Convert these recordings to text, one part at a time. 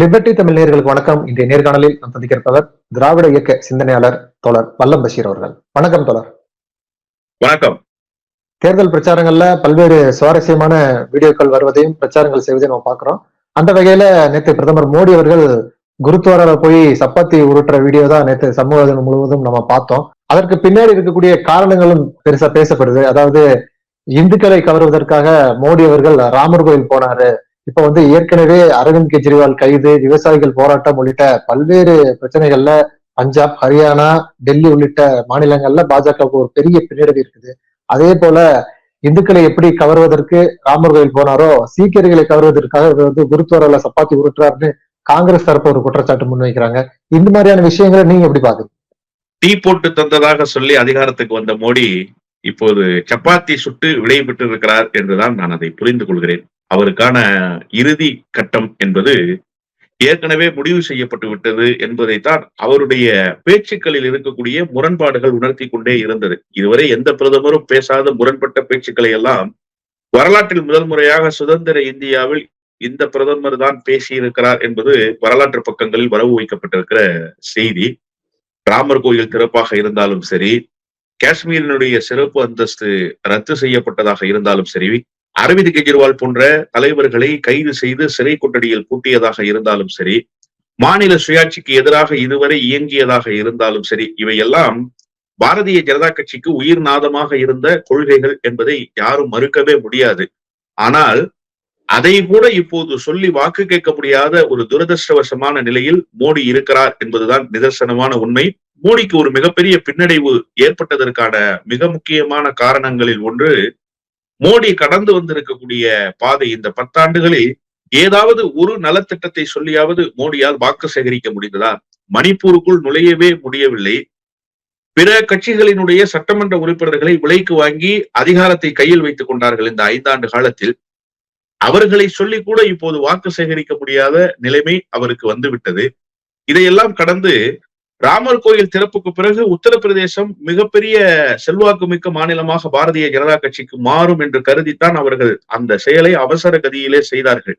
Liberty Tamil நேயர்களுக்கு வணக்கம். இன்றைய நேர்காணலில் நாம் சந்திக்கிறவர் திராவிட இயக்க சிந்தனையாளர் தோழர் வல்லம் பஷீர் அவர்கள். வணக்கம் தோழர். வணக்கம். தேர்தல் பிரச்சாரங்கள்ல பல்வேறு சுவாரஸ்யமான வீடியோக்கள் வருவதையும் பிரச்சாரங்கள் செய்வதையும் நம்ம பார்க்கிறோம். அந்த வகையில நேற்று பிரதமர் மோடி அவர்கள் குருத்வாரால போய் சப்பாத்தி உருட்டுற வீடியோ தான் நேற்று சமூக முழுவதும் நம்ம பார்த்தோம். அதற்கு பின்னாடி இருக்கக்கூடிய காரணங்களும் பெருசா பேசப்படுது. அதாவது இந்துக்களை கவருவதற்காக மோடி அவர்கள் ராமர் கோயில் போனாரு. இப்ப வந்து ஏற்கனவே அரவிந்த் கெஜ்ரிவால் கைது விவசாயிகள் போராட்டம் உள்ளிட்ட பல்வேறு பிரச்சனைகள்ல பஞ்சாப் ஹரியானா டெல்லி உள்ளிட்ட மாநிலங்கள்ல பாஜகவுக்கு ஒரு பெரிய பின்னடைவு இருக்குது. அதே போல இந்துக்களை எப்படி கவர்வதற்கு ராமர் கோயில் போனாரோ சீக்கியர்களை கவர்வதற்காக இவர் வந்து குருத்வாரால சப்பாத்தி உருட்டுறாருன்னு காங்கிரஸ் தரப்பு ஒரு குற்றச்சாட்டு முன்வைக்கிறாங்க. இந்த மாதிரியான விஷயங்களை நீங்க எப்படி பாக்குறீங்க டீ போட்டு தந்ததாக சொல்லி அதிகாரத்துக்கு வந்த மோடி இப்போது சப்பாத்தி சுட்டு விளைவிட்டு இருக்கிறார் என்றுதான் நான் அதை புரிந்து கொள்கிறேன். அவருக்கான இறுதி கட்டம் என்பது ஏற்கனவே முடிவு செய்யப்பட்டு விட்டது என்பதைத்தான் அவருடைய பேச்சுக்களில் இருக்கக்கூடிய முரண்பாடுகள் உணர்த்தி கொண்டே இருந்தது. இதுவரை எந்த பிரதமரும் பேசாத முரண்பட்ட பேச்சுக்களை எல்லாம் வரலாற்றில் முதல் முறையாக சுதந்திர இந்தியாவில் இந்த பிரதமர் தான் பேசியிருக்கிறார் என்பது வரலாற்று பக்கங்களில் வரவு வைக்கப்பட்டிருக்கிற செய்தி. ராமர் கோயில் திறப்பாக இருந்தாலும் சரி காஷ்மீரினுடைய சிறப்பு அந்தஸ்து ரத்து செய்யப்பட்டதாக இருந்தாலும் சரி அரவிந்த் கெஜ்ரிவால் போன்ற தலைவர்களை கைது செய்து சிறை கொட்டடியில் கூட்டியதாக இருந்தாலும் சரி மாநில சுயாட்சிக்கு எதிராக இதுவரை இயங்கியதாக இருந்தாலும் சரி இவையெல்லாம் பாரதிய ஜனதா கட்சிக்கு உயிர் நாதமாக இருந்த கொள்கைகள் என்பதை யாரும் மறுக்கவே முடியாது. ஆனால் அதை கூட இப்போது சொல்லி வாக்கு கேட்க முடியாத ஒரு துரதிருஷ்டவசமான நிலையில் மோடி இருக்கிறார் என்பதுதான் நிதர்சனமான உண்மை. மோடிக்கு ஒரு மிகப்பெரிய பின்னடைவு ஏற்பட்டதற்கான மிக முக்கியமான காரணங்களில் ஒன்று மோடி கடந்து வந்திருக்கக்கூடிய பாதை இந்த பத்தாண்டுகளில் ஏதாவது ஒரு நலத்திட்டத்தை சொல்லியாவது மோடியால் வாக்கு சேகரிக்க முடிந்ததா? மணிப்பூருக்குள் நுழையவே முடியவில்லை. பிற கட்சிகளினுடைய சட்டமன்ற உறுப்பினர்களை விலைக்கு வாங்கி அதிகாரத்தை கையில் வைத்துக் கொண்டார்கள் இந்த ஐந்தாண்டு காலத்தில். அவர்களை சொல்லி கூட இப்போது வாக்கு சேகரிக்க முடியாத நிலைமை அவருக்கு வந்துவிட்டது. இதையெல்லாம் கடந்து ராமர் கோயில் திறப்புக்கு பிறகு உத்தரப்பிரதேசம் மிகப்பெரிய செல்வாக்கு மிக்க மாநிலமாக பாரதிய ஜனதா கட்சிக்கு மாறும் என்று கருதித்தான் அவர்கள் அந்த செயலை அவசர கதியிலே செய்தார்கள்.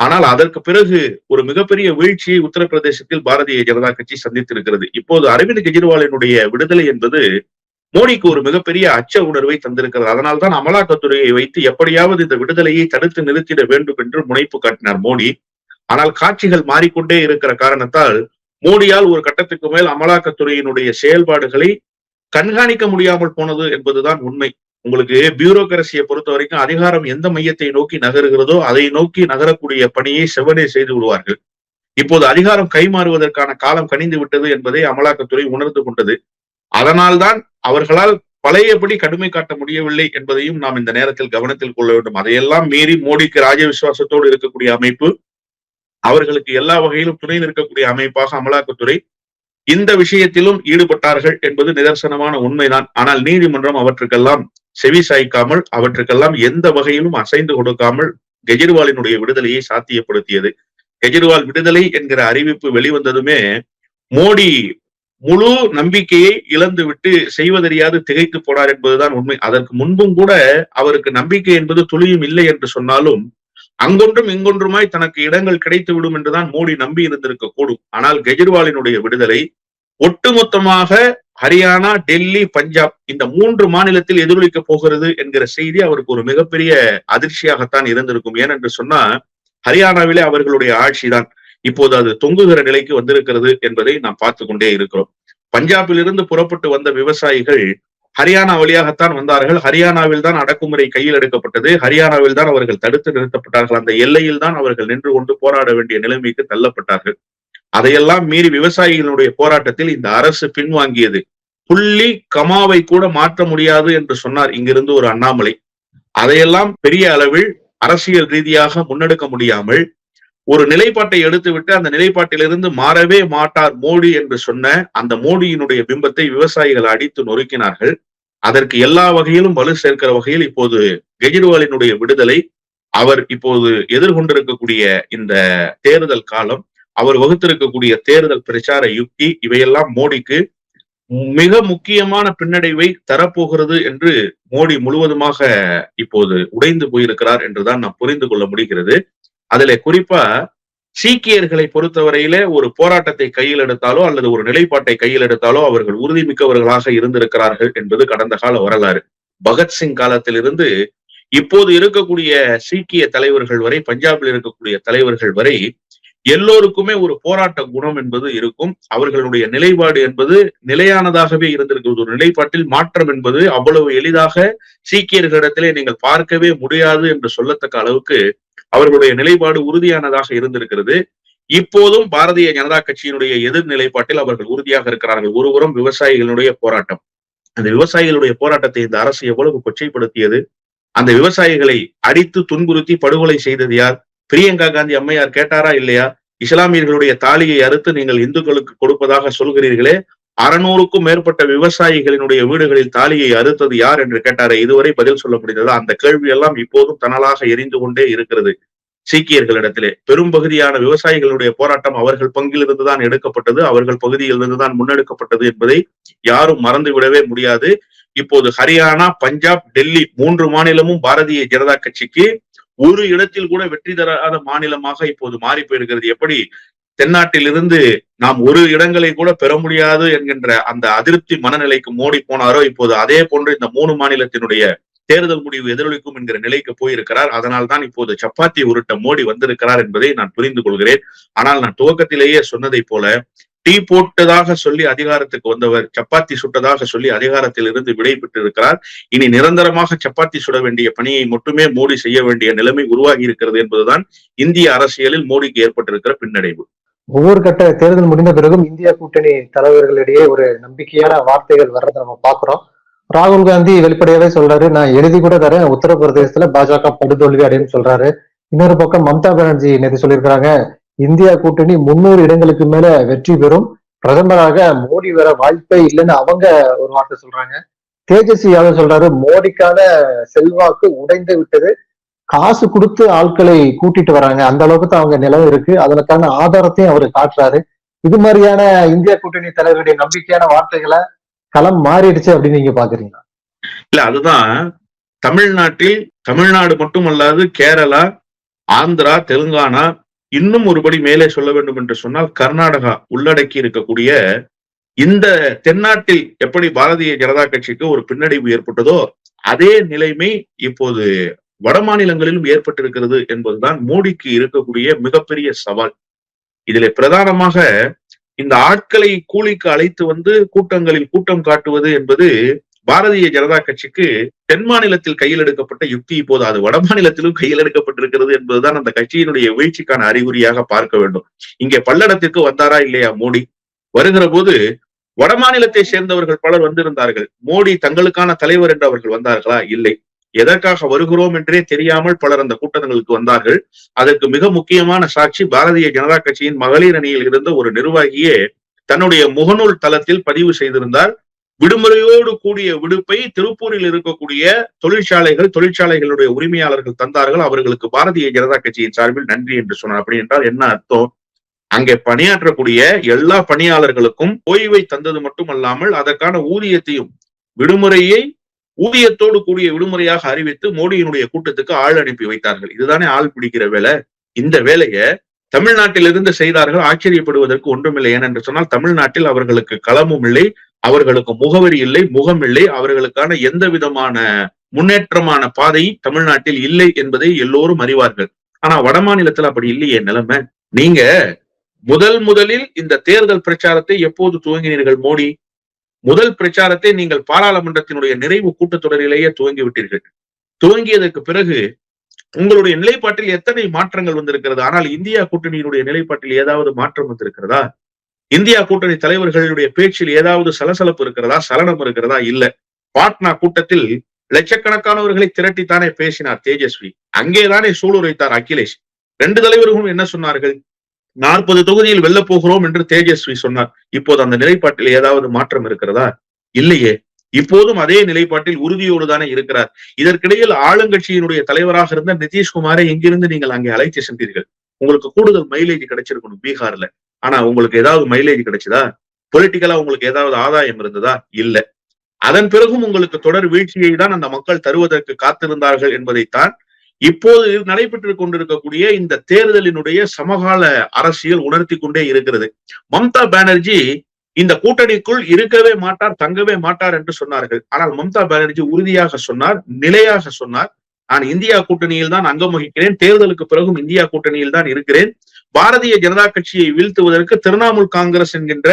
ஆனால் அதற்கு பிறகு ஒரு மிகப்பெரிய வீழ்ச்சியை உத்தரப்பிரதேசத்தில் பாரதிய ஜனதா கட்சி சந்தித்திருக்கிறது. இப்போது அரவிந்த் கெஜ்ரிவாலினுடைய விடுதலை என்பது மோடிக்கு ஒரு மிகப்பெரிய அச்ச உணர்வை தந்திருக்கிறது. அதனால்தான் அமலாக்கத்துறையை வைத்து எப்படியாவது இந்த விடுதலையை தடுத்து நிறுத்திட வேண்டும் என்று முனைப்பு காட்டினார் மோடி. ஆனால் காட்சிகள் மாறிக்கொண்டே இருக்கிற காரணத்தால் மோடியால் ஒரு கட்டத்துக்கு மேல் அமலாக்கத்துறையினுடைய செயல்பாடுகளை கண்காணிக்க முடியாமல் போனது என்பதுதான் உண்மை. உங்களுக்கு பியூரோகிரசியை பொறுத்த வரைக்கும் அதிகாரம் எந்த மையத்தை நோக்கி நகருகிறதோ அதை நோக்கி நகரக்கூடிய பணியை செவ்வனே செய்து விடுவார்கள். இப்போது அதிகாரம் கைமாறுவதற்கான காலம் கனிந்து விட்டது என்பதை அமலாக்கத்துறை உணர்ந்து கொண்டது. அதனால்தான் அவர்களால் பழையபடி கடுமை காட்ட முடியவில்லை என்பதையும் நாம் இந்த நேரத்தில் கவனத்தில் கொள்ள வேண்டும். அதையெல்லாம் மீறி மோடிக்கு ராஜ விசுவாசத்தோடு இருக்கக்கூடிய அமைப்பு அவர்களுக்கு எல்லா வகையிலும் துணை நிற்கக்கூடிய அமைப்பாக அமலாக்கத்துறை இந்த விஷயத்திலும் ஈடுபட்டார்கள் என்பது நிதர்சனமான உண்மைதான். ஆனால் நீதிமன்றம் அவற்றுக்கெல்லாம் செவி சாய்க்காமல் அவற்றுக்கெல்லாம் எந்த வகையிலும் அசைந்து கொடுக்காமல் கெஜ்ரிவாலினுடைய விடுதலையை சாத்தியப்படுத்தியது. கெஜ்ரிவால் விடுதலை என்கிற அறிவிப்பு வெளிவந்ததுமே மோடி முழு நம்பிக்கையை இழந்து விட்டு செய்வதறியாது திகைத்து போனார் என்பதுதான் உண்மை. அதற்கு முன்பும் கூட அவருக்கு நம்பிக்கை என்பது துளியும் இல்லை என்று சொன்னாலும் அங்கொன்றும் இங்கொன்றுமாய் தனக்கு இடங்கள் கிடைத்து விடும் என்றுதான் மோடி நம்பி இருந்திருக்க கூடும். ஆனால் கெஜ்ரிவாலினுடைய விடுதலை ஒட்டுமொத்தமாக ஹரியானா டெல்லி பஞ்சாப் இந்த மூன்று மாநிலத்தில் எதிரொலிக்க போகிறது என்கிற செய்தி அவருக்கு ஒரு மிகப்பெரிய அதிர்ச்சியாகத்தான் இருந்திருக்கும். ஏனென்று சொன்னா ஹரியானாவிலே அவர்களுடைய ஆட்சிதான். இப்போது அது தொங்குகிற நிலைக்கு வந்திருக்கிறது என்பதை நாம் பார்த்து கொண்டே இருக்கிறோம். பஞ்சாபிலிருந்து புறப்பட்டு வந்த விவசாயிகள் ஹரியானா வழியாகத்தான் வந்தார்கள். ஹரியானாவில் தான் அடக்குமுறை கையில் எடுக்கப்பட்டது. ஹரியானாவில் தான் அவர்கள் தடுத்து நிறுத்தப்பட்டார்கள். அந்த எல்லையில் தான் அவர்கள் நின்று கொண்டு போராட வேண்டிய நிலைமைக்கு தள்ளப்பட்டார்கள். அதையெல்லாம் மீறி விவசாயிகளுடைய போராட்டத்தில் இந்த அரசு பின்வாங்கியது. புள்ளி கமாவை கூட மாற்ற முடியாது என்று சொன்னார் இங்கிருந்து ஒரு அண்ணாமலை. அதையெல்லாம் பெரிய அளவில் அரசியல் ரீதியாக முன்னெடுக்க முடியாமல் ஒரு நிலைப்பாட்டை எடுத்துவிட்டு அந்த நிலைப்பாட்டிலிருந்து மாறவே மாட்டார் மோடி என்று சொன்ன அந்த மோடியினுடைய பிம்பத்தை விவசாயிகள் அடித்து நொறுக்கினார்கள். அதற்கு எல்லா வகையிலும் வலு சேர்க்கிற வகையில் இப்போது கெஜ்ரிவாலினுடைய விடுதலை அவர் இப்போது எதிர்கொண்டிருக்கக்கூடிய இந்த தேர்தல் காலம் அவர் வகுத்திருக்கக்கூடிய தேர்தல் பிரச்சார யுக்தி இவையெல்லாம் மோடிக்கு மிக முக்கியமான பின்னடைவை தரப்போகிறது என்று மோடி முழுவதுமாக இப்போது உடைந்து போயிருக்கிறார் என்றுதான் நாம் புரிந்து கொள்ள முடிகிறது. அதுல குறிப்பா சீக்கியர்களை பொறுத்தவரையிலே ஒரு போராட்டத்தை கையில் எடுத்தாலோ அல்லது ஒரு நிலைப்பாட்டை கையில் எடுத்தாலோ அவர்கள் உறுதிமிக்கவர்களாக இருந்திருக்கிறார்கள் என்பது கடந்த கால வரலாறு. பகத்சிங் காலத்திலிருந்து இப்போது இருக்கக்கூடிய சீக்கிய தலைவர்கள் வரை பஞ்சாபில் இருக்கக்கூடிய தலைவர்கள் வரை எல்லோருக்குமே ஒரு போராட்ட குணம் என்பது இருக்கும். அவர்களுடைய நிலைப்பாடு என்பது நிலையானதாகவே இருந்திருக்கிறது. ஒரு நிலைப்பாட்டில் மாற்றம் என்பது அவ்வளவு எளிதாக சீக்கியர்களிடத்திலே நீங்கள் பார்க்கவே முடியாது என்று சொல்லத்தக்க அளவுக்கு அவர்களுடைய நிலைப்பாடு உறுதியானதாக இருந்திருக்கிறது. இப்போதும் பாரதிய ஜனதா கட்சியினுடைய எதிர் நிலைப்பாட்டில் அவர்கள் உறுதியாக இருக்கிறார்கள். ஒருபுறம் விவசாயிகளுடைய போராட்டம். அந்த விவசாயிகளுடைய போராட்டத்தை இந்த அரசு எவ்வளவு கொச்சைப்படுத்தியது? அந்த விவசாயிகளை அடித்து துன்புறுத்தி படுகொலை செய்தது யார்? பிரியங்கா காந்தி அம்மையார் கேட்டாரா இல்லையா? இஸ்லாமியர்களுடைய தாலியை அறுத்து நீங்கள் இந்துக்களுக்கு கொடுப்பதாக சொல்கிறீர்களே. அறுநூறுக்கும் மேற்பட்ட விவசாயிகளினுடைய வீடுகளில் தாலியை அறுத்தது யார் என்று கேட்டாரே. இதுவரை பதில் சொல்ல முடிந்தது? அந்த கேள்வி எல்லாம் இப்போதும் தனலாக எரிந்து கொண்டே இருக்கிறது. சீக்கியர்களிடத்திலே பெரும் பகுதியான விவசாயிகளுடைய போராட்டம் அவர்கள் பங்கிலிருந்துதான் எடுக்கப்பட்டது அவர்கள் பகுதியிலிருந்துதான் முன்னெடுக்கப்பட்டது என்பதை யாரும் மறந்து விடவே முடியாது. இப்போது ஹரியானா பஞ்சாப் டெல்லி மூன்று மாநிலமும் பாரதிய ஜனதா கட்சிக்கு ஒரு இடத்தில் கூட வெற்றி தராத மாநிலமாக இப்போது மாறி போயிருக்கிறது. எப்படி? தென்னாட்டிலிருந்து நாம் ஒரு இடங்களை கூட பெற முடியாது என்கின்ற அந்த அதிருப்தி மனநிலைக்கு மோடி போனாரோ இப்போது அதே போன்று இந்த மூணு மாநிலத்தினுடைய தேர்தல் முடிவு எதிரொலிக்கும் என்கிற நிலைக்கு போயிருக்கிறார். அதனால் தான் இப்போது சப்பாத்தி உருட்ட மோடி வந்திருக்கிறார் என்பதை நான் புரிந்து கொள்கிறேன். ஆனால் நான் துவக்கத்திலேயே சொன்னதை போல டீ போட்டதாக சொல்லி அதிகாரத்துக்கு வந்தவர் சப்பாத்தி சுட்டதாக சொல்லி அதிகாரத்தில் இருந்து விடை பெற்றிருக்கிறார். இனி நிரந்தரமாக சப்பாத்தி சுட வேண்டிய பணியை மட்டுமே மோடி செய்ய வேண்டிய நிலைமை உருவாகி இருக்கிறது என்பதுதான் இந்திய அரசியலில் மோடிக்கு ஏற்பட்டிருக்கிற பின்னடைவு. ஒவ்வொரு கட்ட தேர்தல் முடிந்த பிறகும் இந்தியா கூட்டணி தலைவர்களிடையே ஒரு நம்பிக்கையான வார்த்தைகள் வர்றதை நம்ம பாக்குறோம் ராகுல் காந்தி வெளிப்படையாவே சொல்றாரு நான் எழுதி கூட தரேன் உத்தரப்பிரதேசத்துல பாஜக படுதோல்வி அப்படின்னு சொல்றாரு. இன்னொரு பக்கம் மம்தா பானர்ஜி நேற்று சொல்லியிருக்கிறாங்க இந்தியா கூட்டணி முன்னூறு இடங்களுக்கு மேல வெற்றி பெறும். பிரதமராக மோடி வர வாய்ப்பே இல்லைன்னு அவங்க ஒரு வார்த்தை சொல்றாங்க. தேஜஸ்வி யாதவ் சொல்றாரு மோடிக்கான செல்வாக்கு உடைந்து விட்டது. காசு கொடுத்து ஆட்களை கூட்டிட்டு வராங்க. அந்த அளவுக்கு தான் அவங்க நிலம் இருக்கு. அதற்கான ஆதாரத்தையும் அவர் காட்டுறாரு. இது மாதிரியான இந்தியா கூட்டணி தலைவருடைய நம்பிக்கையான வார்த்தைகளை களம் மாறிடுச்சு அப்படின்னு நீங்க பாக்குறீங்களா? இல்ல அதுதான். தமிழ்நாட்டில் தமிழ்நாடு மட்டுமல்லாது கேரளா ஆந்திரா தெலுங்கானா இன்னும் ஒருபடி மேலே சொல்ல வேண்டும் என்று சொன்னால் கர்நாடகா உள்ளடக்கி இருக்கக்கூடிய இந்த தென்னாட்டில் எப்படி பாரதிய ஜனதா கட்சிக்கு ஒரு பின்னடைவு ஏற்பட்டதோ அதே நிலைமை இப்போது வட மாநிலங்களிலும் ஏற்பட்டிருக்கிறது என்பதுதான் மோடிக்கு இருக்கக்கூடிய மிகப்பெரிய சவால். இதில் பிரதானமாக இந்த ஆட்களை கூலிக்கு அழைத்து வந்து கூட்டங்களில் கூட்டம் காட்டுவது என்பது பாரதிய ஜனதா கட்சிக்கு தென் மாநிலத்தில் கையில் எடுக்கப்பட்ட யுக்தி இப்போது அது வட மாநிலத்திலும் கையில் எடுக்கப்பட்டிருக்கிறது என்பதுதான் அந்த கட்சியினுடைய வீழ்ச்சிக்கான அறிகுறியாக பார்க்க வேண்டும். இங்கே பல்லடத்திற்கு வந்தாரா இல்லையா மோடி? வருகிற போது வட மாநிலத்தை சேர்ந்தவர்கள் பலர் வந்திருந்தார்கள். மோடி தங்களுக்கான தலைவர் என்று அவர்கள் வந்தார்களா? இல்லை. எதற்காக வருகிறோம் என்றே தெரியாமல் பலர் அந்த கூட்டங்களுக்கு வந்தார்கள். அதற்கு மிக முக்கியமான சாட்சி பாரதிய ஜனதா கட்சியின் மகளிர் அணியில் இருந்த ஒரு நிர்வாகியே தன்னுடைய முகநூல் தளத்தில் பதிவு செய்திருந்தார். விடுமுறையோடு கூடிய விடுப்பை திருப்பூரில் இருக்கக்கூடிய தொழிற்சாலைகள் தொழிற்சாலைகளுடைய உரிமையாளர்கள் தந்தார்கள். அவர்களுக்கு பாரதிய ஜனதா கட்சியின் சார்பில் நன்றி என்று சொன்னார். அப்படி என்றால் என்ன அர்த்தம்? அங்கே பணியாற்றக்கூடிய எல்லா பணியாளர்களுக்கும் ஓய்வை தந்தது மட்டுமல்லாமல் அதற்கான ஊதியத்தையும் விடுமுறையை ஊதியத்தோடு கூடிய விடுமுறையாக அறிவித்து மோடியினுடைய கூட்டத்துக்கு ஆள் அனுப்பி வைத்தார்கள். இதுதானே ஆள் பிடிக்கிற வேலை? இந்த வேலையை தமிழ்நாட்டிலிருந்து செய்தார்கள். ஆச்சரியப்படுவதற்கு ஒன்றுமில்லை. ஏனென்று சொன்னால் தமிழ்நாட்டில் அவர்களுக்கு களமும் இல்லை அவர்களுக்கு முகவரி இல்லை முகம் இல்லை. அவர்களுக்கான எந்த விதமான முன்னேற்றமான பாதை தமிழ்நாட்டில் இல்லை என்பதை எல்லோரும் அறிவார்கள். ஆனா வட மாநிலத்தில் அப்படி இல்லையே நிலைமை. நீங்க முதல் முதலில் இந்த தேர்தல் பிரச்சாரத்தை எப்போது துவங்கினீர்கள் மோடி? முதல் பிரச்சாரத்தை நீங்கள் பாராளுமன்றத்தினுடைய நிறைவு கூட்டத்தொடரிலேயே துவங்கி விட்டீர்கள் துவங்கியதற்கு பிறகு உங்களுடைய நிலைப்பாட்டில் எத்தனை மாற்றங்கள் வந்திருக்கிறது? ஆனால் இந்தியா கூட்டணியினுடைய நிலைப்பாட்டில் ஏதாவது மாற்றம் வந்திருக்கிறதா? இந்தியா கூட்டணி தலைவர்களுடைய பேச்சில் ஏதாவது சலசலப்பு இருக்கிறதா சலனம் இருக்கிறதா? இல்ல. பாட்னா கூட்டத்தில் லட்சக்கணக்கானவர்களை திரட்டித்தானே பேசினார் தேஜஸ்வி. அங்கேதானே சூளுரைத்தார் அகிலேஷ். ரெண்டு தலைவர்களும் என்ன சொன்னார்கள்? நாற்பது தொகுதியில் வெல்ல போகிறோம் என்று தேஜஸ்வி சொன்னார். இப்போது அந்த நிலைப்பாட்டில் ஏதாவது மாற்றம் இருக்கிறதா? இல்லையே. இப்போதும் அதே நிலைப்பாட்டில் உறுதியோடு தானே இருக்கிறார். இதற்கிடையில் ஆளுங்கட்சியினுடைய தலைவராக இருந்த நிதிஷ்குமாரை எங்கிருந்து நீங்கள் அங்கே அழைத்து சென்றீர்கள்? உங்களுக்கு கூடுதல் மைலேஜ் கிடைச்சிருக்கணும் பீகார்ல. ஆனா உங்களுக்கு ஏதாவது மைலேஜ் கிடைச்சதா? பொலிட்டிக்கலா உங்களுக்கு ஏதாவது ஆதாயம் இருந்ததா? இல்ல. அதன் பிறகும் உங்களுக்கு தொடர் வீழ்ச்சியை தான் அந்த மக்கள் தருவதற்கு காத்திருந்தார்கள் என்பதைத்தான் இப்போது நடைபெற்றுக் கொண்டிருக்கக்கூடிய இந்த தேர்தலினுடைய சமகால அரசியல் உணர்த்தி கொண்டே இருக்கிறது. மம்தா பானர்ஜி இந்த கூட்டணிக்குள் இருக்கவே மாட்டார் தங்கவே மாட்டார் என்று சொன்னார்கள். ஆனால் மம்தா பானர்ஜி உறுதியாக சொன்னார் நிலையாக சொன்னார். நான் இந்தியா கூட்டணியில் தான் அங்கம் வகிக்கிறேன் தேர்தலுக்கு பிறகும் இந்தியா கூட்டணியில் தான் இருக்கிறேன். பாரதிய ஜனதா கட்சியை வீழ்த்துவதற்கு திரிணாமுல் காங்கிரஸ் என்கின்ற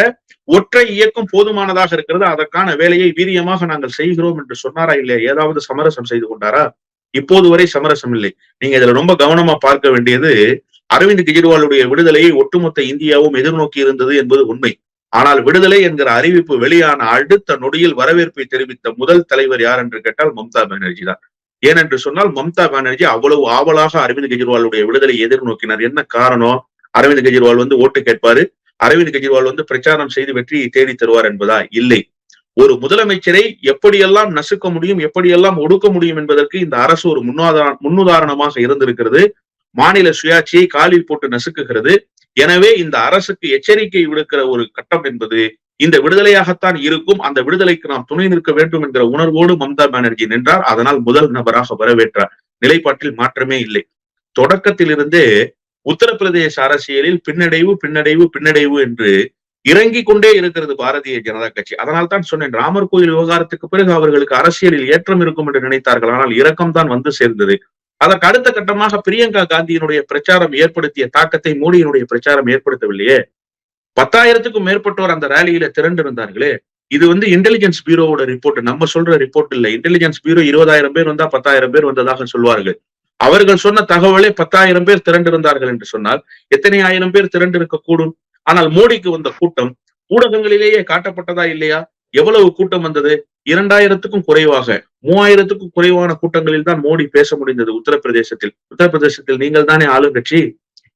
ஒற்றை இயக்கம் போதுமானதாக இருக்கிறது. அதற்கான வேலையை வீரியமாக நாங்கள் செய்கிறோம் என்று சொன்னாரா இல்லையா? ஏதாவது சமரசம் செய்து கொண்டாரா? இப்போது வரை சமரசம் இல்லை. நீங்க இதுல ரொம்ப கவனமா பார்க்க வேண்டியது அரவிந்த் கெஜ்ரிவாலுடைய விடுதலையை ஒட்டுமொத்த இந்தியாவும் எதிர்நோக்கி இருந்தது என்பது உண்மை. ஆனால் விடுதலை என்கிற அறிவிப்பு வெளியான அடுத்த நொடியில் வரவேற்பை தெரிவித்த முதல் தலைவர் யார் என்று கேட்டால் மம்தா பானர்ஜி தான். ஏனென்று சொன்னால் மம்தா பானர்ஜி அவ்வளவு ஆவலாக அரவிந்த் கெஜ்ரிவாலுடைய விடுதலை எதிர்நோக்கினார். என்ன காரணம்? அரவிந்த் கெஜ்ரிவால் வந்து ஓட்டு கேட்பாரு. அரவிந்த் கெஜ்ரிவால் வந்து பிரச்சாரம் செய்து வெற்றியை தேடி தருவார் என்பதா? இல்லை. ஒரு முதலமைச்சரை எப்படியெல்லாம் நசுக்க முடியும் எப்படியெல்லாம் ஒடுக்க முடியும் என்பதற்கு இந்த அரசு ஒரு முன்னாதார முன்னுதாரணமாக இருந்திருக்கிறது. மாநில சுயாட்சியை காலில் போட்டு நசுக்குகிறது. எனவே இந்த அரசுக்கு எச்சரிக்கை விடுக்கிற ஒரு கட்டம் என்பது இந்த விடுதலையாகத்தான் இருக்கும். அந்த விடுதலைக்கு நாம் துணை நிற்க வேண்டும் என்கிற உணர்வோடு மம்தா பானர்ஜி நின்றார். அதனால் முதல் நபராக வரவேற்றார். நிலைப்பாட்டில் மாற்றமே இல்லை. தொடக்கத்திலிருந்தே உத்தரப்பிரதேச அரசியலில் பின்னடைவு பின்னடைவு பின்னடைவு என்று இறங்கி கொண்டே இருக்கிறது பாரதிய ஜனதா கட்சி. அதனால் தான் சொன்னேன் ராமர் கோயில் விவகாரத்துக்கு பிறகு அவர்களுக்கு அரசியலில் ஏற்றம் இருக்கும் என்று நினைத்தார்கள். ஆனால் இரக்கம் தான் வந்து சேர்ந்தது. அதற்கு அடுத்த கட்டமாக பிரியங்கா காந்தியினுடைய பிரச்சாரம் ஏற்படுத்திய தாக்கத்தை மோடியினுடைய பிரச்சாரம் ஏற்படுத்தவில்லையே. பத்தாயிரத்துக்கும் மேற்பட்டோர் அந்த ரேலியில திரண்டு இருந்தார்களே இது வந்து இன்டெலிஜென்ஸ் பியூரோவோட ரிப்போர்ட் நம்ம சொல்ற ரிப்போர்ட் இல்ல. இன்டெலிஜென்ஸ் பியூரோ இருபதாயிரம் பேர் வந்தா பத்தாயிரம் பேர் வந்ததாக சொல்வார்கள். அவர்கள் சொன்ன தகவலே பத்தாயிரம் பேர் திரண்டிருந்தார்கள் என்று சொன்னால் எத்தனை ஆயிரம் பேர் திரண்டிருக்க கூடும்? ஆனால் மோடிக்கு வந்த கூட்டம் ஊடகங்களிலேயே காட்டப்பட்டதா இல்லையா? எவ்வளவு கூட்டம் வந்தது? இரண்டாயிரத்துக்கும் குறைவாக. மூவாயிரத்துக்கும் குறைவான கூட்டங்களில் தான் மோடி பேச முடிந்தது உத்தரப்பிரதேசத்தில். உத்தரப்பிரதேசத்தில் நீங்கள் தானே ஆளுங்கட்சி?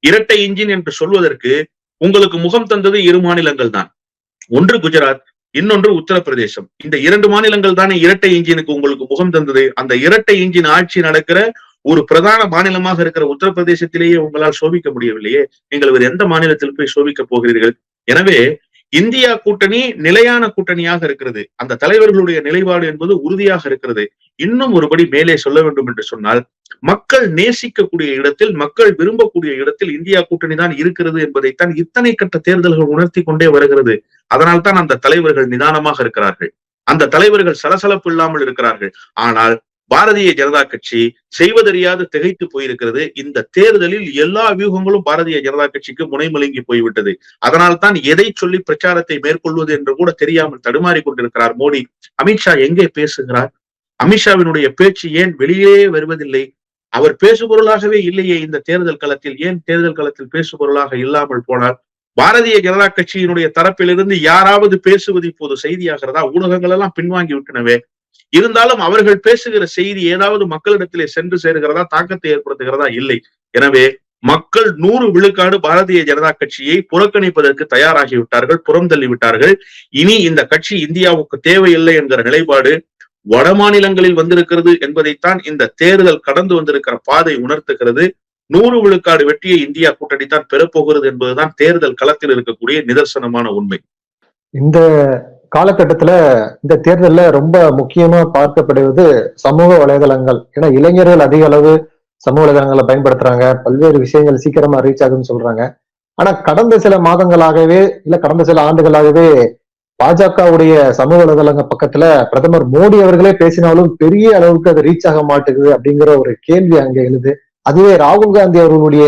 இரட்டை இன்ஜின் என்று சொல்வதற்கு உங்களுக்கு முகம் தந்தது இரு மாநிலங்கள் தான். ஒன்று குஜராத் இன்னொன்று உத்தரப்பிரதேசம். இந்த இரண்டு மாநிலங்கள் தானே இரட்டை இன்ஜினுக்கு உங்களுக்கு முகம் தந்தது. அந்த இரட்டை இன்ஜின் ஆட்சி நடக்கிற ஒரு பிரதான மாநிலமாக இருக்கிற உத்தரப்பிரதேசத்திலேயே உங்களால் சோபிக்க முடியவில்லையே. நீங்கள் வேறு எந்த மாநிலத்தில் போய் சோபிக்க போகிறீர்கள்? எனவே இந்தியா கூட்டணி நிலையான கூட்டணியாக இருக்கிறது. அந்த தலைவர்களுடைய நிலைப்பாடு என்பது உறுதியாக இருக்கிறது. இன்னும் ஒருபடி மேலே சொல்ல வேண்டும் என்று சொன்னால் மக்கள் நேசிக்கக்கூடிய இடத்தில் மக்கள் விரும்பக்கூடிய இடத்தில் இந்தியா கூட்டணி தான் இருக்கிறது என்பதைத்தான் இத்தனை கட்ட தேர்தல்கள் உணர்த்தி கொண்டே வருகிறது. அதனால் தான் அந்த தலைவர்கள் நிதானமாக இருக்கிறார்கள். அந்த தலைவர்கள் சலசலப்பு இல்லாமல் இருக்கிறார்கள். ஆனால் பாரதிய ஜனதா கட்சி செய்வதறியாது திகைத்து போயிருக்கிறது. இந்த தேர்தலில் எல்லா வியூகங்களும் பாரதிய ஜனதா கட்சிக்கு முனைமலுங்கி போய்விட்டது. அதனால் தான் எதை சொல்லி பிரச்சாரத்தை மேற்கொள்வது என்று கூட தெரியாமல் தடுமாறி கொண்டிருக்கிறார் மோடி. அமித்ஷா எங்கே பேசுகிறார்? அமித்ஷாவினுடைய பேச்சு ஏன் வெளியே வருவதில்லை? அவர் பேசுபொருளாகவே இல்லையே இந்த தேர்தல் களத்தில். ஏன் தேர்தல் களத்தில் பேசுபொருளாக இல்லாமல் போனார்? பாரதிய ஜனதா கட்சியினுடைய தரப்பிலிருந்து யாராவது பேசுவது இப்போது செய்தியாகிறதா? ஊடகங்கள் எல்லாம் பின்வாங்கி விட்டனவே. இருந்தாலும் அவர்கள் பேசுகிற செய்தி ஏதாவது மக்களிடத்திலே சென்று சேருகிறதா தாக்கத்தை ஏற்படுத்துகிறதா? இல்லை. எனவே மக்கள் நூறு விழுக்காடு பாரதிய ஜனதா கட்சியை புறக்கணிப்பதற்கு தயாராகிவிட்டார்கள் புறம் தள்ளிவிட்டார்கள் இனி இந்த கட்சி இந்தியாவுக்கு தேவையில்லை என்கிற நிலைப்பாடு வட மாநிலங்களில் வந்திருக்கிறது என்பதைத்தான் இந்த தேர்தல் கடந்து வந்திருக்கிற பாதை உணர்த்துகிறது. நூறு விழுக்காடு வெற்றியை இந்தியா கூட்டணி தான் பெறப்போகிறது என்பதுதான் தேர்தல் களத்தில் இருக்கக்கூடிய நிதர்சனமான உண்மை. இந்த காலகட்டத்துல இந்த தேர்தல்ல ரொம்ப முக்கியமா பார்க்கப்படுவது சமூக வலைதளங்கள். ஏன்னா இளைஞர்கள் அதிக அளவு சமூக வலைதளங்களை பயன்படுத்துறாங்க. பல்வேறு விஷயங்கள் சீக்கிரமா ரீச் ஆகுதுன்னு சொல்றாங்க. ஆனா கடந்த சில மாதங்களாகவே இல்ல கடந்த சில ஆண்டுகளாகவே பாஜகவுடைய சமூக வலைதளங்க பக்கத்துல பிரதமர் மோடி அவர்களே பேசினாலும் பெரிய அளவுக்கு அது ரீச் ஆக மாட்டேங்குது அப்படிங்கிற ஒரு கேள்வி அங்க எழுது. அதுவே ராகுல் காந்தி அவர்களுடைய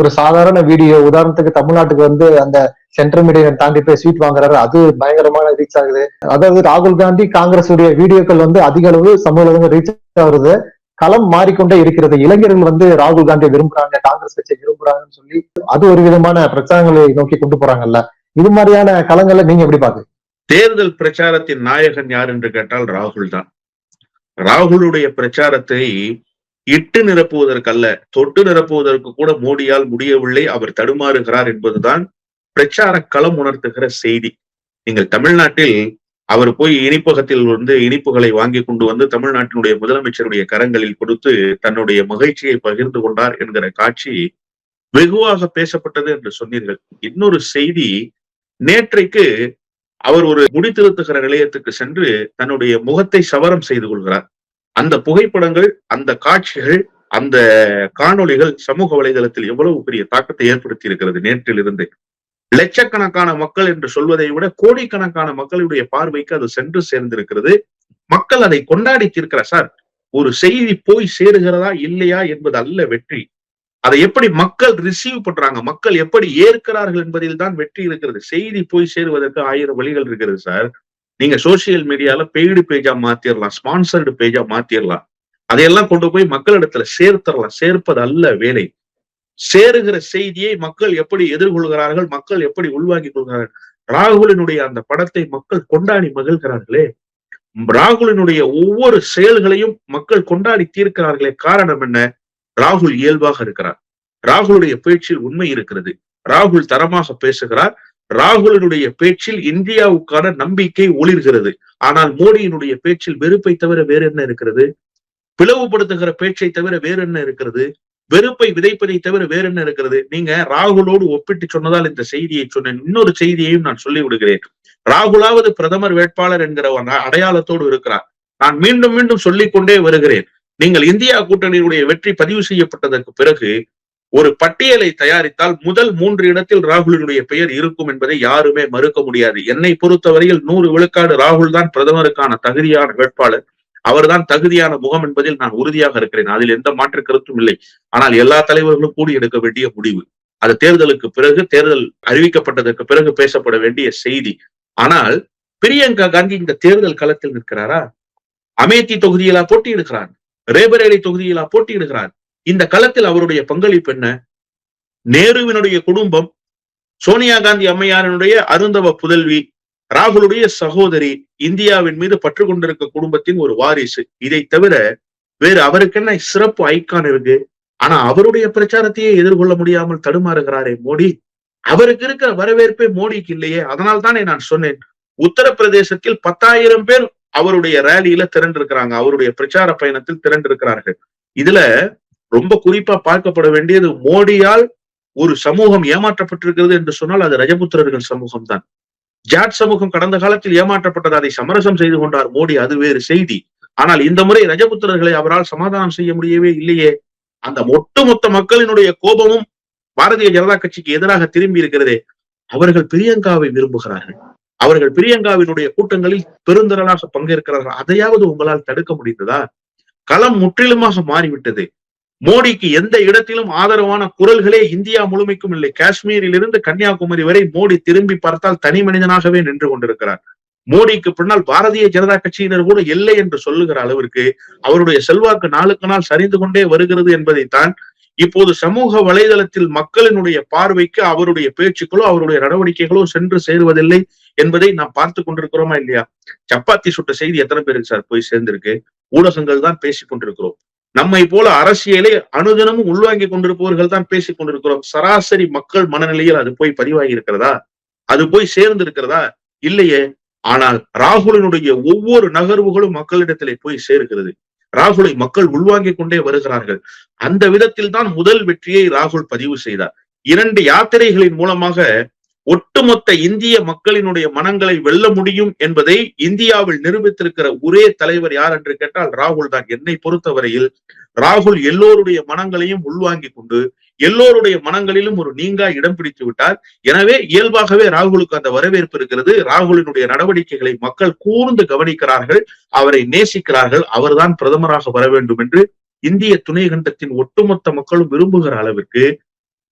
ஒரு சாதாரண வீடியோ உதாரணத்துக்கு தமிழ்நாட்டுக்கு வந்து அந்த சென்ட்ரல் மீடியா தாண்டி போய் சீட் வாங்குறாரு. அது பயங்கரமான ரீச் ஆகுது. அதாவது ராகுல் காந்தி காங்கிரஸ் உடைய வீடியோக்கள் வந்து அதிக அளவு சமூக ரீச் ஆகுது. களம் மாறிக்கொண்டே இருக்கிறது. இளைஞர்கள் வந்து ராகுல் காந்தியை விரும்புறாங்க காங்கிரஸ் கட்சியை விரும்புறாங்கன்னு சொல்லி அது ஒரு விதமான பிரச்சாரங்களை நோக்கி கொண்டு போறாங்கல்ல. இது மாதிரியான களங்களை நீங்க எப்படி பாக்கு தேர்தல் பிரச்சாரத்தின் நாயகன் யார் என்று கேட்டால் ராகுல் தான். ராகுலுடைய பிரச்சாரத்தை இட்டு நிரப்புவதற்கல்ல தொட்டு நிரப்புவதற்கு கூட மோடியால் முடியவில்லை. அவர் தடுமாறுகிறார் என்பதுதான் பிரச்சார களம் உணர்த்துகிற செய்தி. நீங்கள் தமிழ்நாட்டில் அவர் போய் இனிப்பகத்தில் வந்து இனிப்புகளை வாங்கி கொண்டு வந்து தமிழ்நாட்டினுடைய முதலமைச்சருடைய கரங்களில் கொடுத்து தன்னுடைய மகிழ்ச்சியை பகிர்ந்து கொண்டார் என்கிற காட்சி வெகுவாக பேசப்பட்டது என்று சொன்னீர்கள். இன்னொரு செய்தி நேற்றைக்கு அவர் ஒரு முடித்திருத்துகிற நிலையத்துக்கு சென்று தன்னுடைய முகத்தை சவரம் செய்து கொள்கிறார். அந்த புகைப்படங்கள் அந்த காட்சிகள் அந்த காணொளிகள் சமூக வலைதளத்தில் எவ்வளவு பெரிய தாக்கத்தை ஏற்படுத்தி இருக்கிறது நேற்றிலிருந்து. லட்சக்கணக்கான மக்கள் என்று சொல்வதை விட கோடிக்கணக்கான மக்களுடைய பார்வைக்கு அது சென்று சேர்ந்திருக்கிறது. மக்கள் அதை கொண்டாடி தீர்க்கிற சார் ஒரு செய்தி போய் சேருகிறதா இல்லையா என்பது அல்ல வெற்றி. அதை எப்படி மக்கள் ரிசீவ் பண்றாங்க? மக்கள் எப்படி ஏற்கிறார்கள் என்பதில் தான் வெற்றி இருக்கிறது. செய்தி போய் சேருவதற்கு ஆயிரம் வழிகள் இருக்கிறது சார். நீங்க சோசியல் மீடியால பெய்டு பேஜா மாத்திரலாம் ஸ்பான்சர்டு பேஜா மாத்திரலாம். அதையெல்லாம் கொண்டு போய் மக்களிடத்துல சேர்த்தரலாம் சேர்ப்பது அல்ல வேலை. சேருகிற செய்தியை மக்கள் எப்படி எதிர்கொள்கிறார்கள் மக்கள் எப்படி உள்வாங்கிக் கொள்கிறார்கள்? ராகுலினுடைய அந்த படத்தை மக்கள் கொண்டாடி மகிழ்கிறார்களே. ராகுலினுடைய ஒவ்வொரு செயல்களையும் மக்கள் கொண்டாடி தீர்க்கிறார்களே. காரணம் என்ன? ராகுல் இயல்பாக இருக்கிறார். ராகுலுடைய பேச்சில் உண்மை இருக்கிறது. ராகுல் தரமாக பேசுகிறார். ராகுலினுடைய பேச்சில் இந்தியாவுக்கான நம்பிக்கை ஒளிர்கிறது. ஆனால் மோடியினுடைய பேச்சில் வெறுப்பை தவிர வேற என்ன இருக்கிறது? பிளவுபடுத்துகிற பேச்சை தவிர வேற என்ன இருக்கிறது? வெறுப்பை விதைப்பதை தவிர வேற என்ன இருக்கிறது? நீங்க ராகுலோடு ஒப்பிட்டு சொன்னதால் இந்த செய்தியை சொன்னேன். இன்னொரு செய்தியையும் நான் சொல்லி விடுகிறேன் ராகுலாவது பிரதமர் வேட்பாளர் என்கிற அடையாளத்தோடு இருக்கிறார். நான் மீண்டும் மீண்டும் சொல்லிக் கொண்டே வருகிறேன். நீங்கள் இந்தியா கூட்டணியினுடைய வெற்றி பதிவு செய்யப்பட்டதற்கு பிறகு ஒரு பட்டியலை தயாரித்தால் முதல் மூன்று இடத்தில் ராகுலினுடைய பெயர் இருக்கும் என்பதை யாருமே மறுக்க முடியாது. என்னை பொறுத்தவரையில் நூறு விழுக்காடு ராகுல் தான் பிரதமருக்கான தகுதியான வேட்பாளர். அவர்தான் தகுதியான முகம் என்பதில் நான் உறுதியாக இருக்கிறேன். அதில் எந்த மாற்று கருத்தும் இல்லை. ஆனால் எல்லா தலைவர்களும் கூடி எடுக்க வேண்டிய முடிவு. அது தேர்தலுக்கு பிறகு தேர்தல் அறிவிக்கப்பட்டதற்கு பிறகு பேசப்பட வேண்டிய செய்தி. ஆனால் பிரியங்கா காந்தி இந்த தேர்தல் களத்தில் நிற்கிறாரா? அமேத்தி தொகுதியிலா போட்டியிடுகிறார் ரேபரேலி தொகுதியிலா போட்டியிடுகிறார் இந்த களத்தில் அவருடைய பங்களிப்பு என்ன? நேருவினுடைய குடும்பம் சோனியா காந்தி அம்மையாரினுடைய அருந்தவ புதல்வி ராகுலுடைய சகோதரி இந்தியாவின் மீது பற்று கொண்டிருக்க குடும்பத்தின் ஒரு வாரிசு. இதை தவிர வேறு அவருக்கு என்ன சிறப்பு ஐக்கான் இருக்கு? ஆனா அவருடைய பிரச்சாரத்தையே எதிர்கொள்ள முடியாமல் தடுமாறுகிறாரே மோடி. அவருக்கு இருக்கிற வரவேற்பே மோடிக்கு இல்லையே. அதனால் தானே நான் சொன்னேன். உத்தரப்பிரதேசத்தில் பத்தாயிரம் பேர் அவருடைய ரேலியில திரண்டிருக்கிறாங்க. அவருடைய பிரச்சார பயணத்தில் திரண்டிருக்கிறார்கள். இதுல ரொம்ப குறிப்பா பார்க்கப்பட வேண்டியது மோடியால் ஒரு சமூகம் ஏமாற்றப்பட்டிருக்கிறது என்று சொன்னால் அது ரஜபுத்திரர்கள் சமூகம் தான் ஜாட் சமூகம் கடந்த காலத்தில் ஏமாற்றப்பட்டது அதை சமரசம் செய்து கொண்டார் மோடி அது வேறு செய்தி. ஆனால் இந்த முறை ரஜபுத்திரர்களை அவரால் சமாதானம் செய்ய முடியவே இல்லையே. அந்த ஒட்டுமொத்த மக்களினுடைய கோபமும் பாரதிய ஜனதா கட்சிக்கு எதிராக திரும்பி இருக்கிறதே. அவர்கள் பிரியங்காவை விரும்புகிறார்கள். அவர்கள் பிரியங்காவினுடைய கூட்டங்களில் பெருந்திரளாக பங்கேற்கிறார்கள். அதையாவது உங்களால் தடுக்க முடிந்ததா? களம் முற்றிலுமாக மாறிவிட்டது. மோடிக்கு எந்த இடத்திலும் ஆதரவான குரல்களே இந்தியா முழுமைக்கும் இல்லை. காஷ்மீரில் இருந்து கன்னியாகுமரி வரை மோடி திரும்பி பார்த்தால் தனி மனிதனாகவே நின்று கொண்டிருக்கிறார். மோடிக்கு பின்னால் பாரதிய ஜனதா கட்சியினர் கூட இல்லை என்று சொல்லுகிற அளவிற்கு அவருடைய செல்வாக்கு நாளுக்கு நாள் சரிந்து கொண்டே வருகிறது என்பதைத்தான் இப்போது சமூக வலைதளத்தில் மக்களினுடைய பார்வைக்கு அவருடைய பேச்சுக்களோ அவருடைய நடவடிக்கைகளோ சென்று சேருவதில்லை என்பதை நாம் பார்த்து கொண்டிருக்கிறோமா இல்லையா? சப்பாத்தி சுட்ட செய்தி எத்தனை பேருக்கு சார் போய் சேர்ந்திருக்கு? ஊடகங்கள் தான் பேசிக் கொண்டிருக்கிறோம். நம்மை போல அரசியலை அனுதினமும் உள்வாங்கி கொண்டிருப்பவர்கள் தான் பேசிக் கொண்டிருக்கிறோம். சராசரி மக்கள் மனநிலையில் அது போய் பதிவாகி இருக்கிறதா? அது போய் சேர்ந்து இருக்கிறதா? இல்லையே. ஆனால் ராகுலினுடைய ஒவ்வொரு நகர்வுகளும் மக்களிடத்திலே போய் சேர்கிறது. ராகுலை மக்கள் உள்வாங்கிக் கொண்டே வருகிறார்கள். அந்த விதத்தில் தான் முதல் வெற்றியை ராகுல் பதிவு செய்தார். இரண்டு யாத்திரைகளின் மூலமாக ஒட்டுமொத்த இந்திய மக்களினுடைய மனங்களை வெல்ல முடியும் என்பதை இந்தியாவில் நிரூபித்திருக்கிற ஒரே தலைவர் யார் என்று கேட்டால் ராகுல் தான். என்னை பொறுத்தவரையில் ராகுல் எல்லோருடைய மனங்களையும் உள்வாங்கி கொண்டு எல்லோருடைய மனங்களிலும் ஒரு நீங்கா இடம் பிடித்து விட்டார். எனவே இயல்பாகவே ராகுலுக்கு அந்த வரவேற்பு இருக்கிறது. ராகுலினுடைய நடவடிக்கைகளை மக்கள் கூர்ந்து கவனிக்கிறார்கள். அவரை நேசிக்கிறார்கள். அவர்தான் பிரதமராக வர வேண்டும் என்று இந்திய துணை கண்டத்தின் ஒட்டுமொத்த மக்களும் விரும்புகிற அளவிற்கு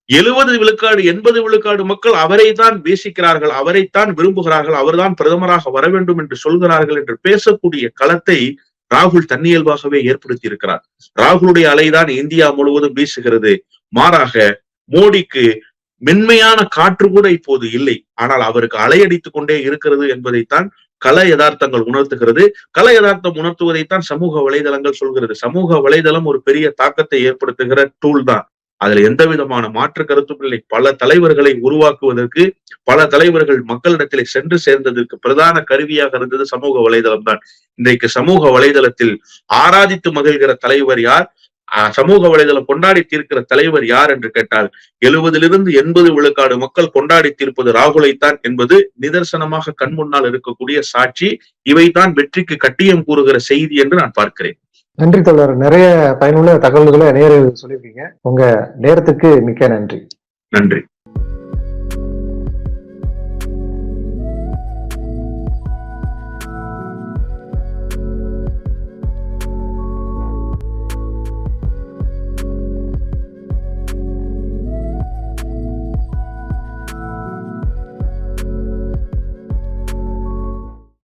எழுபது விழுக்காடு எண்பது விழுக்காடு மக்கள் அவரை தான் பேசிக்கிறார்கள் அவரைத்தான் விரும்புகிறார்கள் அவர்தான் பிரதமராக வர வேண்டும் என்று சொல்கிறார்கள் என்று பேசக்கூடிய களத்தை ராகுல் தன்னியல்பாகவே ஏற்படுத்தி இருக்கிறார் ராகுலுடைய அலைதான் இந்தியா முழுவதும் வீசுகிறது. மாறாக மோடிக்கு மென்மையான காற்று கூட இப்போது இல்லை. ஆனால் அவருக்கு அலையடித்துக் கொண்டே இருக்கிறது என்பதைத்தான் கல யதார்த்தங்கள் உணர்த்துகிறது. கல யதார்த்தம் உணர்த்துவதைத்தான் சமூக வலைதளங்கள் சொல்கிறது. சமூக வலைதளம் ஒரு பெரிய தாக்கத்தை ஏற்படுத்துகிற டூல் தான். அதுல எந்த விதமான மாற்று கருத்தும் இல்லை. பல தலைவர்களை உருவாக்குவதற்கு பல தலைவர்கள் மக்களிடத்திலே சென்று சேர்ந்ததற்கு பிரதான கருவியாக இருந்தது சமூக வலைதளம் தான் இன்றைக்கு சமூக வலைதளத்தில் ஆராதித்து மகிழ்கிற தலைவர் யார்? சமூக வலைதளம் கொண்டாடி தீர்க்கிற தலைவர் யார் என்று கேட்டால் எழுபதிலிருந்து எண்பது விழுக்காடு மக்கள் கொண்டாடி தீர்ப்பது ராகுலைத்தான் என்பது நிதர்சனமாக கண் முன்னால் இருக்கக்கூடிய சாட்சி. இவைதான் வெற்றிக்கு கட்டியம் கூறுகிற செய்தி என்று நான் பார்க்கிறேன். நன்றி தொடர் நிறைய பயனுள்ள தகவல்களை நேரில் சொல்லியிருக்கீங்க. உங்க நேரத்துக்கு மிக்க நன்றி. நன்றி.